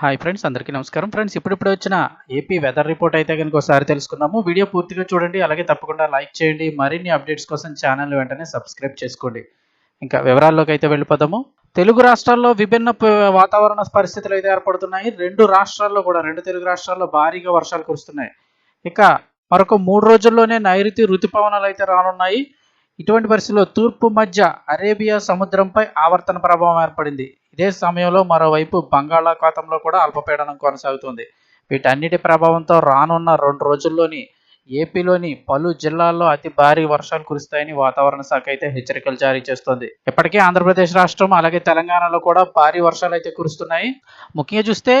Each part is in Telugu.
హాయ్ ఫ్రెండ్స్ అందరికీ నమస్కారం. ఫ్రెండ్స్ ఇప్పుడిప్పుడు వచ్చిన ఏపీ వెదర్ రిపోర్ట్ అయితే కనుక ఒకసారి తెలుసుకుందాము. వీడియో పూర్తిగా చూడండి అలాగే తప్పకుండా లైక్ చేయండి. మరిన్ని అప్డేట్స్ కోసం ఛానల్ వెంటనే సబ్స్క్రైబ్ చేసుకోండి. ఇంకా వివరాల్లోకి అయితే వెళ్ళిపోదాము. తెలుగు రాష్ట్రాల్లో విభిన్న వాతావరణ పరిస్థితులు అయితే ఏర్పడుతున్నాయి. రెండు రాష్ట్రాల్లో కూడా రెండు తెలుగు రాష్ట్రాల్లో భారీగా వర్షాలు కురుస్తున్నాయి. ఇక మరొక మూడు రోజుల్లోనే నైరుతి రుతుపవనాలు అయితే రానున్నాయి. ఇటువంటి పరిస్థితుల్లో తూర్పు మధ్య అరేబియా సముద్రంపై ఆవర్తన ప్రభావం ఏర్పడింది. ఇదే సమయంలో మరోవైపు బంగాళాఖాతంలో కూడా అల్పపీడనం కొనసాగుతుంది. వీటన్నిటి ప్రభావంతో రానున్న రెండు రోజుల్లోని ఏపీలోని పలు జిల్లాల్లో అతి భారీ వర్షాలు కురుస్తాయని వాతావరణ శాఖ అయితే హెచ్చరికలు జారీ చేస్తోంది. ఇప్పటికే ఆంధ్రప్రదేశ్ రాష్ట్రం అలాగే తెలంగాణలో కూడా భారీ వర్షాలు అయితే కురుస్తున్నాయి. ముఖ్యంగా చూస్తే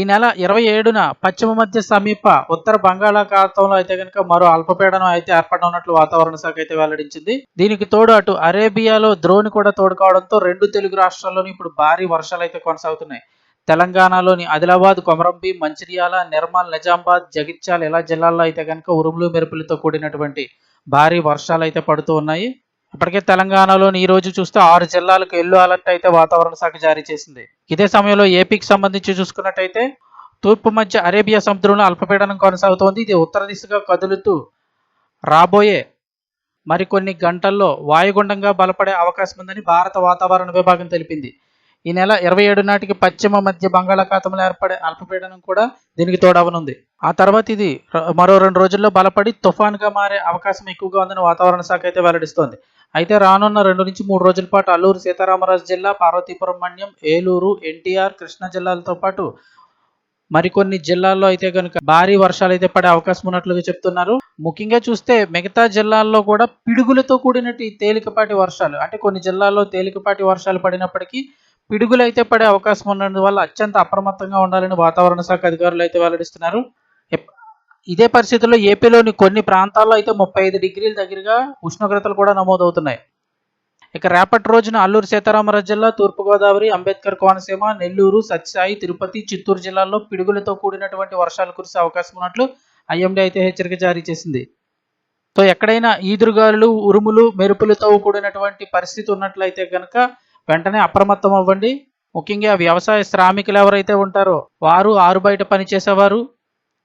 ఈ నెల ఇరవై ఏడున పశ్చిమ మధ్య సమీప ఉత్తర బంగాళాఖాతంలో అయితే కనుక మరో అల్పపీడనం అయితే ఏర్పడనున్నట్లు వాతావరణ శాఖ అయితే వెల్లడించింది. దీనికి తోడు అటు అరేబియాలో ద్రోణి కూడా తోడు కావడంతో రెండు తెలుగు రాష్ట్రాల్లోని ఇప్పుడు భారీ వర్షాలు అయితే కొనసాగుతున్నాయి. తెలంగాణలోని ఆదిలాబాద్ కొమరంభీం మంచిర్యాల నిర్మల్ నిజామాబాద్ జగిత్యాల ఇలా జిల్లాల్లో అయితే కనుక ఉరుములు మెరుపులతో కూడినటువంటి భారీ వర్షాలు అయితే పడుతూ ఉన్నాయి. ఇప్పటికే తెలంగాణలోని ఈ రోజు చూస్తే ఆరు జిల్లాలకు ఎల్లో అలర్ట్ అయితే వాతావరణ శాఖ జారీ చేసింది. ఇదే సమయంలో ఏపీకి సంబంధించి చూసుకున్నట్టయితే తూర్పు మధ్య అరేబియా సముద్రంలో అల్పపీడనం కొనసాగుతోంది. ఇది ఉత్తర దిశగా కదులుతూ రాబోయే మరికొన్ని గంటల్లో వాయుగుండంగా బలపడే అవకాశం ఉందని భారత వాతావరణ విభాగం తెలిపింది. ఈ నెల ఇరవై ఏడు నాటికి పశ్చిమ మధ్య బంగాళాఖాతంలో ఏర్పడే అల్పపీడనం కూడా దీనికి తోడవనుంది. ఆ తర్వాత ఇది మరో రెండు రోజుల్లో బలపడి తుఫాన్గా మారే అవకాశం ఎక్కువగా ఉందని వాతావరణ శాఖ అయితే వెల్లడిస్తోంది. అయితే రానున్న రెండు నుంచి మూడు రోజుల పాటు అల్లూరు సీతారామరాజు జిల్లా పార్వతీపురం మన్యం ఏలూరు ఎన్టీఆర్ కృష్ణా జిల్లాలతో పాటు మరికొన్ని జిల్లాల్లో అయితే కనుక భారీ వర్షాలు అయితే పడే అవకాశం ఉన్నట్లుగా చెప్తున్నారు. ముఖ్యంగా చూస్తే మిగతా జిల్లాల్లో కూడా పిడుగులతో కూడినట్టు తేలికపాటి వర్షాలు అంటే కొన్ని జిల్లాల్లో తేలికపాటి వర్షాలు పడినప్పటికీ పిడుగులు అయితే పడే అవకాశం ఉన్నందువల్ల అత్యంత అప్రమత్తంగా ఉండాలని వాతావరణ శాఖ అధికారులు అయితే వెల్లడిస్తున్నారు. ఇదే పరిస్థితుల్లో ఏపీలోని కొన్ని ప్రాంతాల్లో అయితే ముప్పై ఐదు డిగ్రీల దగ్గరగా ఉష్ణోగ్రతలు కూడా నమోదవుతున్నాయి. ఇక రేపటి రోజున అల్లూరు సీతారామరాజు జిల్లా తూర్పుగోదావరి అంబేద్కర్ కోనసీమ నెల్లూరు సత్యసాయి తిరుపతి చిత్తూరు జిల్లాల్లో పిడుగులతో కూడినటువంటి వర్షాలు కురిసే అవకాశం ఉన్నట్లు ఐఎండీ అయితే హెచ్చరిక జారీ చేసింది. సో ఎక్కడైనా ఈదురుగాలులు ఉరుములు మెరుపులతో కూడినటువంటి పరిస్థితి ఉన్నట్లయితే కనుక వెంటనే అప్రమత్తం అవ్వండి. ముఖ్యంగా వ్యవసాయ శ్రామికులు ఎవరైతే ఉంటారో వారు ఆరు బయట పనిచేసేవారు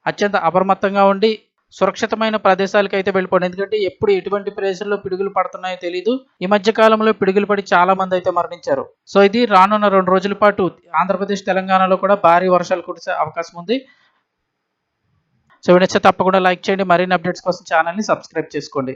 అత్యంత అప్రమత్తంగా ఉండి సురక్షితమైన ప్రదేశాలకు అయితే వెళ్ళిపోండి. ఎందుకంటే ఎప్పుడు ఎటువంటి ప్రదేశంలో పిడుగులు పడుతున్నాయో తెలియదు ఈ మధ్య కాలంలో పిడుగులు పడి చాలా మంది అయితే మరణించారు. సో ఇది రానున్న రెండు రోజుల పాటు ఆంధ్రప్రదేశ్ తెలంగాణలో కూడా భారీ వర్షాలు కురిసే అవకాశం ఉంది. సో వీడియో తప్పకుండా లైక్ చేయండి. మరిన్ని అప్డేట్స్ కోసం ఛానల్ని సబ్స్క్రైబ్ చేసుకోండి.